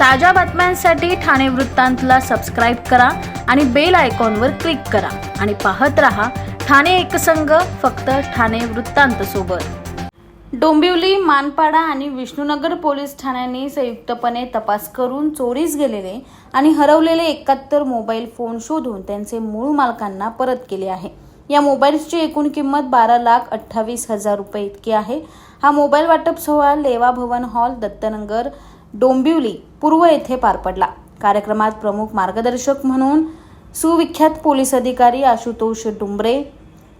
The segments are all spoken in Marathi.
ताज्या बातम्यांसाठी ठाणे वृत्तांतला सबस्क्राईब करा आणि बेल आयकॉनवर क्लिक करा. आणि पाहत रहा ठाणे एकसंघ फक्त ठाणे वृत्तांत सोबत. डोंबिवली मानपाडा आणि विष्णुनगर पोलीस ठाण्यांनी संयुक्तपणे तपास करून चोरीस गेलेले आणि हरवलेले एकाहत्तर मोबाईल फोन शोधून त्यांचे मूळ मालकांना परत केले आहे. या मोबाईल्सची एकूण किंमत बारा लाख अठ्ठावीस हजार रुपये इतकी आहे. हा मोबाईल वाटप सोहळा लेवा भवन हॉल दत्तनगर डोंबिवली पूर्व येथे पार पडला. कार्यक्रमात प्रमुख मार्गदर्शक म्हणून सुविख्यात पोलीस अधिकारी आशुतोष डुंबरे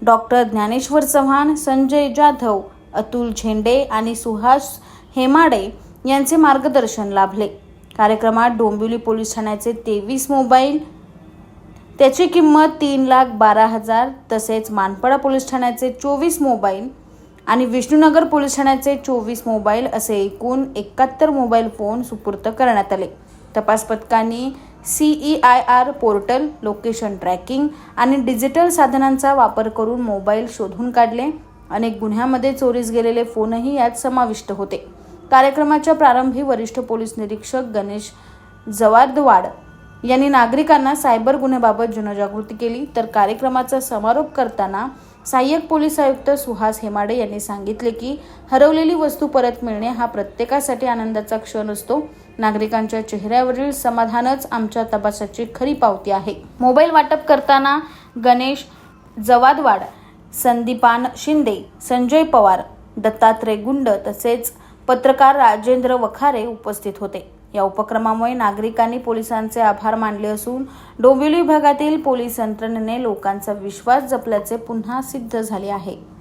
डॉक्टर ज्ञानेश्वर चव्हाण संजय जाधव अतुल झेंडे आणि सुहास हेमाडे यांचे मार्गदर्शन लाभले. कार्यक्रमात डोंबिवली पोलीस ठाण्याचे तेवीस मोबाईल त्याची किंमत तीन लाख बारा हजार तसेच मानपाडा पोलीस ठाण्याचे चोवीस मोबाईल आणि विष्णुनगर पोलीस ठाण्याचे चोवीस मोबाईल असे एकूण एकाहत्तर मोबाईल फोन सुपूर्त करण्यात आले. तपास पथकांनी C E I R portal location tracking आणि डिजिटल साधनांचा वापर करून मोबाईल शोधून काढले. अनेक गुन्ह्यामध्ये चोरीस गेलेले फोनही यात समाविष्ट होते. कार्यक्रमाच्या प्रारंभी वरिष्ठ पोलीस निरीक्षक गणेश जवार्दवाड यांनी नागरिकांना सायबर गुन्ह्याबाबत जनजागृती केली. तर कार्यक्रमाचा समारोप करताना सहाय्यक पोलीस आयुक्त सुहास हेमाडे यांनी सांगितले की हरवलेली वस्तू परत मिळणे हा प्रत्येकासाठी आनंदाचा क्षण असतो. नागरिकांच्या चेहऱ्यावरील समाधानच आमच्या तपासाची खरी पावती आहे. मोबाईल वाटप करताना गणेश जवादवाड संदीपान शिंदे संजय पवार दत्तात्रय गुंड तसेच पत्रकार राजेंद्र वखारे उपस्थित होते. या उपक्रमामुळे नागरिकांनी पोलिसांचे आभार मानले असून डोंबिवली विभागातील पोलीस यंत्रणेने लोकांचा विश्वास जपल्याचे पुन्हा सिद्ध झाले आहे.